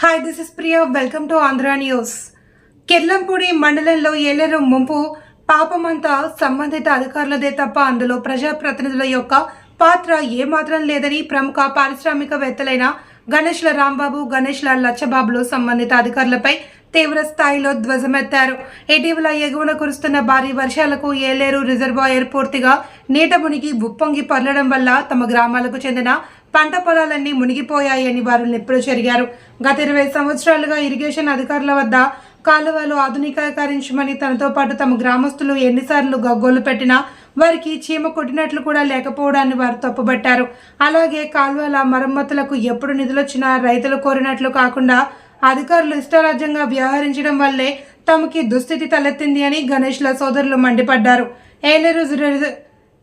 Hi this is Priya welcome to Andhra news Kerlampudi మండలంలో ఏలేరు ముంపు పాపమంతా సంబంధిత అధికారులదే తప్ప అందులో ప్రజాప్రతినిధుల యొక్క పాత్ర ఏమాత్రం లేదని ప్రముఖ పారిశ్రామికవేత్తలైన గణేష్ల రాంబాబు గణేష్ల లచ్చబాబులు సంబంధిత అధికారులపై తీవ్ర స్థాయిలో ధ్వజమెత్తారు. ఇటీవల ఎగువన కురుస్తున్న భారీ వర్షాలకు ఏలేరు రిజర్వాయర్ పూర్తిగా నీట మునిగి ఉప్పొంగి పర్లడం వల్ల తమ గ్రామాలకు చెందిన పంట పొలాలన్నీ మునిగిపోయాయని వారు నిప్పులు చెరిగారు గత ఇరవై సంవత్సరాలుగా ఇరిగేషన్ అధికారుల వద్ద కాలువలు ఆధునికీకరించమని తనతో పాటు తమ గ్రామస్తులు ఎన్నిసార్లు గగ్గోలు పెట్టినా వారికి చీమ కొట్టినట్లు కూడా లేకపోవడాన్ని వారు తప్పుబట్టారు. అలాగే కాలువల మరమ్మతులకు ఎప్పుడు నిధులొచ్చినా రైతులు కోరినట్లు కాకుండా అధికారులు ఇష్టారాజ్యంగా వ్యవహరించడం వల్లే తమకి దుస్థితి తలెత్తింది అని గణేష్ల సోదరులు మండిపడ్డారు. ఏలేరు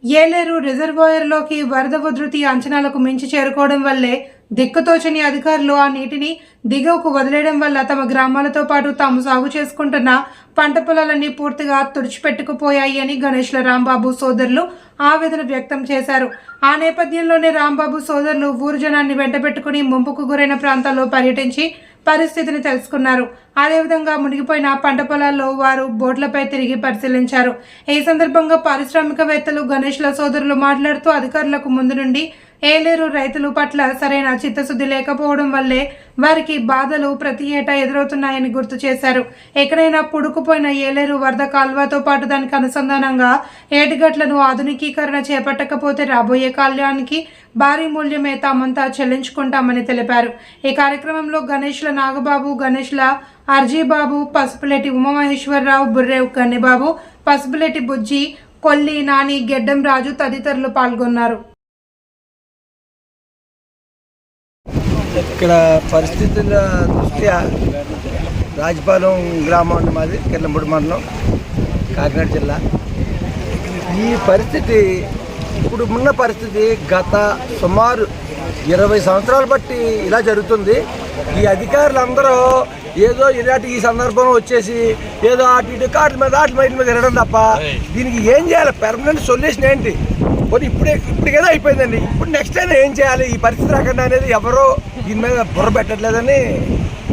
ఏలేరు రిజర్వాయర్లోకి వరద ఉధృతి అంచనాలకు మించి చేరుకోవడం వల్లే దిక్కుతోచని అధికారులు ఆ నీటిని దిగువకు వదిలేయడం వల్ల తమ గ్రామాలతో పాటు తాము సాగు చేసుకుంటున్న పంట పొలాలన్నీ పూర్తిగా తుడిచిపెట్టుకుపోయాయి అని గణేష్ల రాంబాబు సోదరులు ఆవేదన వ్యక్తం చేశారు. ఆ నేపథ్యంలోనే రాంబాబు సోదరులు ఊరు జనాన్ని వెంటబెట్టుకుని ముంపుకు గురైన ప్రాంతాల్లో పర్యటించి పరిస్థితిని తెలుసుకున్నారు. అదేవిధంగా మునిగిపోయిన పంట పొలాల్లో వారు బోట్లపై తిరిగి పరిశీలించారు. ఈ సందర్భంగా పారిశ్రామికవేత్తలు గణేష్ల సోదరులు మాట్లాడుతూ అధికారులకు ముందు నుండి ఏలేరు రైతులు పట్ల సరైన చిత్తశుద్ధి లేకపోవడం వల్లే వారికి బాధలు ప్రతి ఏటా ఎదురవుతున్నాయని గుర్తు చేశారు. ఎక్కడైనా పుడుకుపోయిన ఏలేరు వరద కాల్వతో పాటు దానికి అనుసంధానంగా ఏటిగట్లను ఆధునికీకరణ చేపట్టకపోతే రాబోయే కాల్యానికి భారీ మూల్యమే తామంతా చెల్లించుకుంటామని తెలిపారు. ఈ కార్యక్రమంలో గణేష్ల నాగబాబు గణేష్ల అర్జీబాబు పసుపులేటి ఉమామహేశ్వరరావు బుర్రే గన్నిబాబు పసుపులేటి బుజ్జి కొల్లి నాని గెడ్డం రాజు తదితరులు పాల్గొన్నారు. ఇక్కడ పరిస్థితుల దృష్ట్యా రాజపాలెం గ్రామం మాది కిర్లంపూడి మండలం కాకినాడ జిల్లా. ఈ పరిస్థితి ఇప్పుడు ఉన్న పరిస్థితి గత సుమారు ఇరవై సంవత్సరాలు బట్టి ఇలా జరుగుతుంది. ఈ అధికారులందరూ ఏదో ఇలాంటి ఈ సందర్భంలో వచ్చేసి ఏదో అటు ఇటు కాట్ల మీద ఆటల మీద మీద తిరగడం తప్ప దీనికి ఏం చేయాలి? పెర్మనెంట్ సొల్యూషన్ ఏంటి? పోనీ ఇప్పుడే ఇప్పటికేదో అయిపోయిందండి. ఇప్పుడు నెక్స్ట్ అయినా ఏం చేయాలి? ఈ పరిస్థితి రాకుండా అనేది ఎవరో దీని మీద బుర్ర పెట్టట్లేదని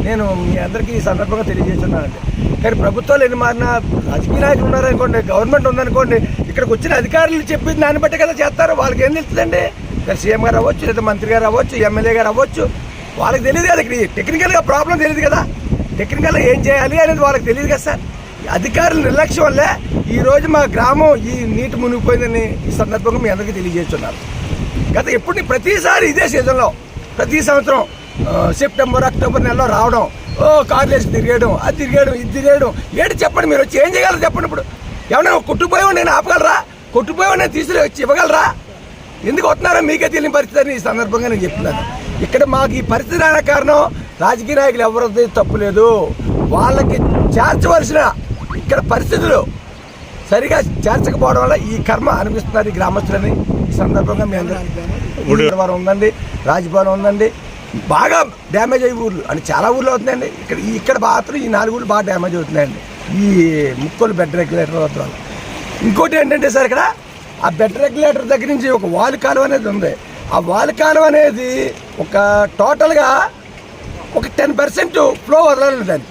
నేను మీ అందరికీ ఈ సందర్భంగా తెలియజేస్తున్నానండి. కానీ ప్రభుత్వాలు ఎన్ని మారినా రాజకీయ నాయకులు ఉన్నారనుకోండి గవర్నమెంట్ ఉందనుకోండి ఇక్కడికి వచ్చిన అధికారులు చెప్పింది దాన్ని బట్టి కదా చేస్తారు. వాళ్ళకి ఏం తెలుస్తుందండి? సీఎం గారు అవ్వచ్చు లేదా మంత్రి గారు అవ్వచ్చు ఎమ్మెల్యే గారు అవ్వచ్చు వాళ్ళకి తెలియదు కదా ఇక్కడ. టెక్నికల్గా ప్రాబ్లం తెలియదు కదా. టెక్నికల్గా ఏం చేయాలి అనేది వాళ్ళకి తెలియదు కదా సార్. అధికారుల నిర్లక్ష్యం వల్లే ఈరోజు మా గ్రామం ఈ నీటి మునిగిపోయిందని ఈ సందర్భంగా మీ అందరికీ తెలియజేస్తున్నారు. గత ఎప్పుడు ప్రతిసారి ఇదే సీజన్లో ప్రతి సంవత్సరం సెప్టెంబర్ అక్టోబర్ నెలలో రావడం ఓ కార్లు వేసి తిరిగేయడం అది తిరిగేయడం ఇది తిరిగేయడం ఏంటి చెప్పండి మీరు వచ్చి ఏం చేయగలరు చెప్పండి ఇప్పుడు. ఏమన్నా కొట్టుపోయావు నేను ఆపగలరా? కొట్టుపోయావు నేను తీసుకుని వచ్చి ఇవ్వగలరా? ఎందుకు వస్తున్నారో మీకే తెలియని పరిస్థితి అని ఈ సందర్భంగా నేను చెప్తున్నాను. ఇక్కడ మాకు ఈ పరిస్థితి రాని కారణం రాజకీయ నాయకులు ఎవరిది తప్పు లేదు. వాళ్ళకి చేర్చవలసిన ఇక్కడ పరిస్థితులు సరిగా చేర్చకపోవడం వల్ల ఈ కర్మ అనిపిస్తున్నారు ఈ గ్రామస్తులని. ఈ సందర్భంగా మీ అందరూ ఉందండి రాజభవనం ఉందండి. బాగా డ్యామేజ్ అయ్యే ఊర్లు అంటే చాలా ఊర్లు అవుతున్నాయండి. ఇక్కడ ఈ- ఇక్కడ మాత్రం ఈ నాలుగు ఊర్లు బాగా డ్యామేజ్ అవుతున్నాయండి. ఈ ముక్కలు బెడ్ రెగ్యులేటర్ వల్ల. ఇంకోటి ఏంటంటే సార్ ఇక్కడ ఆ బెడ్ రెగ్యులేటర్ దగ్గర నుంచి ఒక వాల్ కాలువ అనేది ఉంది. ఆ వాల్ కాలువ అనేది ఒక టోటల్గా ఒక టెన్ పర్సెంట్ ఫ్లో వదలాలి దాన్ని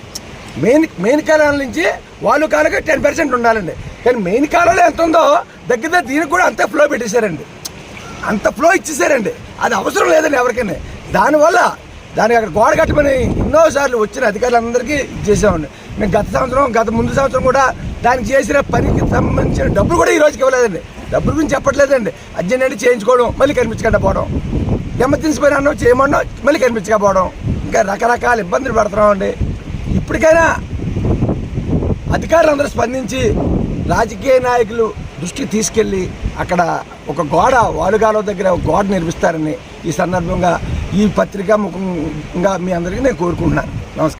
మెయిన్ మెయిన్ కాలువ నుంచి వాళ్ళు కాలువ టెన్ పర్సెంట్ ఉండాలండి. కానీ మెయిన్ కాలంలో ఎంత ఉందో దగ్గర దగ్గర దీనికి కూడా అంత ఫ్లో పెట్టేశారండి. అంత ఫ్లో ఇచ్చేసారండి అది అవసరం లేదండి ఎవరికైనా. దానివల్ల దానికి అక్కడ గోడ కట్టమని ఎన్నోసార్లు వచ్చిన అధికారులందరికీ ఇచ్చేసామండి. మేము గత సంవత్సరం గత ముందు సంవత్సరం కూడా దానికి చేసిన పనికి సంబంధించిన డబ్బులు కూడా ఈ రోజుకి ఇవ్వలేదండి. డబ్బుల గురించి చెప్పట్లేదండి. అర్జెంట్ చేయించుకోవడం మళ్ళీ కనిపించకుండా పోవడం. ఎమర్జెన్సీ పని అన్నాం చేయమన్నా మళ్ళీ కనిపించకపోవడం. ఇంకా రకరకాల ఇబ్బందులు పడుతున్నామండి. ఇప్పటికైనా అధికారులందరూ స్పందించి రాజకీయ నాయకులు దృష్టికి తీసుకెళ్ళి అక్కడ ఒక గోడ వాలుగాలో దగ్గర ఒక గోడ నిర్మిస్తారని ఈ సందర్భంగా ఈ పత్రికా ముఖంగా మీ అందరికీ నేను కోరుకుంటున్నాను. నమస్కారం.